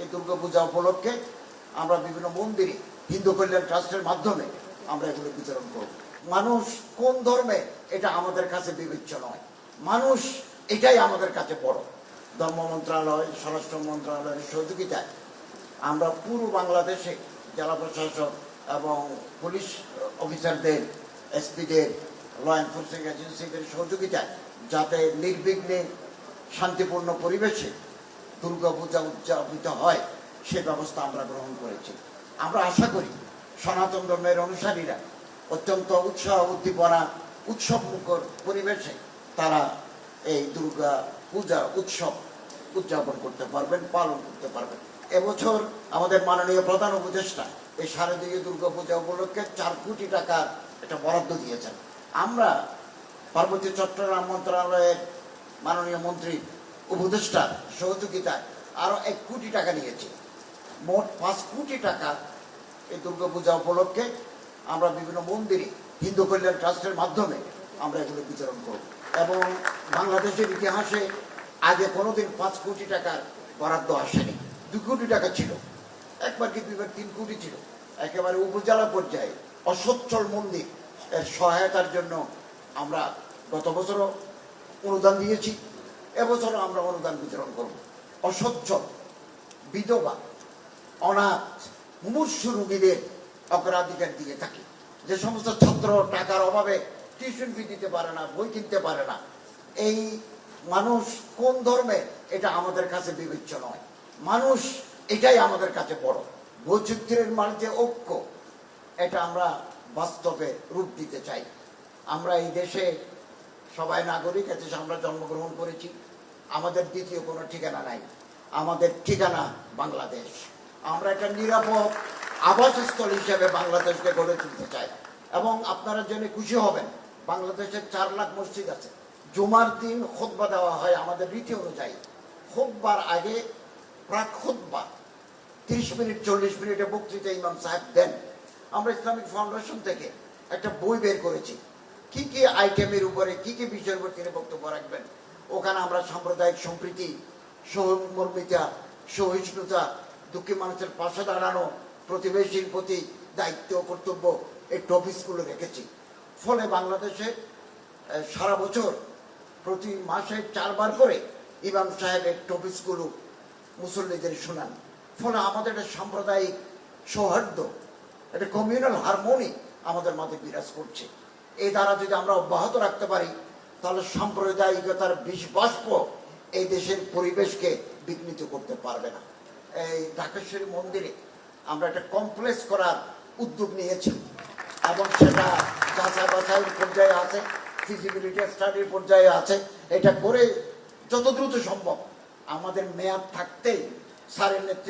এই দুর্গাপূজা উপলক্ষে আমরা বিভিন্ন মন্দিরে হিন্দু কল্যাণ ট্রাস্টের মাধ্যমে আমরা এগুলো বিতরণ করব। মানুষ কোন ধর্মে, এটা আমাদের কাছে বিবেচ্য নয়। মানুষ এটাই আমাদের কাছে বড়। ধর্ম মন্ত্রণালয়, স্বরাষ্ট্র মন্ত্রণালয়ের সহযোগিতায় আমরা পুরো বাংলাদেশে জেলা প্রশাসক এবং পুলিশ অফিসারদের, এসপিদের ল এনফোর্সিং এজেন্সিদের সহযোগিতায় যাতে নির্বিঘ্নে শান্তিপূর্ণ পরিবেশে দুর্গাপূজা উদযাপিত হয়, সে ব্যবস্থা আমরা গ্রহণ করেছি। আমরা আশা করি সনাতন ধর্মের অনুসারীরা অত্যন্ত উৎসাহ, উদ্দীপনা উৎসব মুখর পরিবেশে তারা এই দুর্গা পূজা উৎসব উদযাপন করতে পারবেন, পালন করতে পারবেন। এবছর আমাদের মাননীয় প্রধান উপদেষ্টা এই শারদীয় দুর্গা পূজা উপলক্ষে চার কোটি টাকার একটা বরাদ্দ দিয়েছেন। আমরা পার্বতী চট্টগ্রাম মন্ত্রণালয়ের মাননীয় মন্ত্রী উপদেষ্টার সহযোগিতায় আরও এক কোটি টাকা নিয়েছে। মোট পাঁচ কোটি টাকা এই দুর্গাপূজা উপলক্ষে আমরা বিভিন্ন মন্দিরে হিন্দু কল্যাণ ট্রাস্টের মাধ্যমে আমরা এগুলো বিতরণ করব। এবং বাংলাদেশের ইতিহাসে আগে কোনোদিন পাঁচ কোটি টাকার বরাদ্দ আসেনি। দু কোটি টাকা ছিল। একবার কি দুইবার তিন কোটি ছিল। একেবারে উপজেলা পর্যায়ে অসচ্ছল মন্দির এর সহায়তার জন্য আমরা গত বছরও অনুদান দিয়েছি। এবছরও আমরা অনুদান বিতরণ করব। অসচ্ছল বিধবা, অনাথ, মুমূর্ষু রোগীদের অগ্রাধিকার দিয়ে থাকি। যে সমস্ত ছাত্র টাকার অভাবে টিউশন ফি দিতে পারে না, বই কিনতে পারে না, এই মানুষ কোন ধর্মে, এটা আমাদের কাছে বিবেচ্য নয়। মানুষ এটাই আমাদের কাছে বড়। বৈচিত্র্যের যে ঐক্য, এটা আমরা বাস্তবে রূপ দিতে চাই। আমরা এই দেশে সবাই নাগরিক আছে আমরা জন্মগ্রহণ করেছি, আমাদের দ্বিতীয় কোনো ঠিকানা নাই। আমাদের ঠিকানা বাংলাদেশ। আমরা একটা নিরাপদ আবাসস্থল হিসেবে বাংলাদেশকে গড়ে তুলতে চাই। এবং আপনারা জেনে খুশি হবেন, বাংলাদেশের চার লাখ মসজিদ আছে। জুমার দিন খোদবা দেওয়া হয় আমাদের রীতি অনুযায়ী। খোদবার আগে, প্রাক খোদবা তিরিশ মিনিট, চল্লিশ মিনিটে বক্তৃতা ইমাম সাহেব দেন। আমরা ইসলামিক ফাউন্ডেশন থেকে একটা বই বের করেছি। কি কি আইটেমের উপরে কি কি বিষয়ের উপর তিনি বক্তব্য রাখবেন? ওখানে আমরা সাম্প্রদায়িক সম্প্রীতি সহমর্মিতা সহিষ্ণুতা, দুঃখী মানুষের পাশে দাঁড়ানো, প্রতিবেশীর প্রতি দায়িত্ব কর্তব্য এই টপিকসগুলো রেখেছি। ফলে বাংলাদেশে সারা বছর প্রতি মাসে চারবার করে ইমাম সাহেবের টপিকসগুলো মুসল্লিদের শোনান। ফলে আমাদের একটা সাম্প্রদায়িক সৌহার্দ্য, একটা কমিউনাল হারমোনি আমাদের মাঝে বিরাজ করছে। এই দ্বারা যদি আমরা অব্যাহত রাখতে পারি, তাহলে সাম্প্রদায়িকতার বিষ বাষ্প এই দেশের পরিবেশকে বিঘ্নিত করতে পারবে না। এই ঢাকেশ্বরী মন্দিরে আমরা একটা কমপ্লেক্স করার উদ্যোগ নিয়েছি এবং সেটা যাচাই বাছাইয়ের পর্যায়ে আছে ফিজিবিলিটি স্টাডির পর্যায়ে আছে। এটা করে যত দ্রুত সম্ভব আমাদের মেয়াদ থাকতেই স্যারের নেতৃত্বে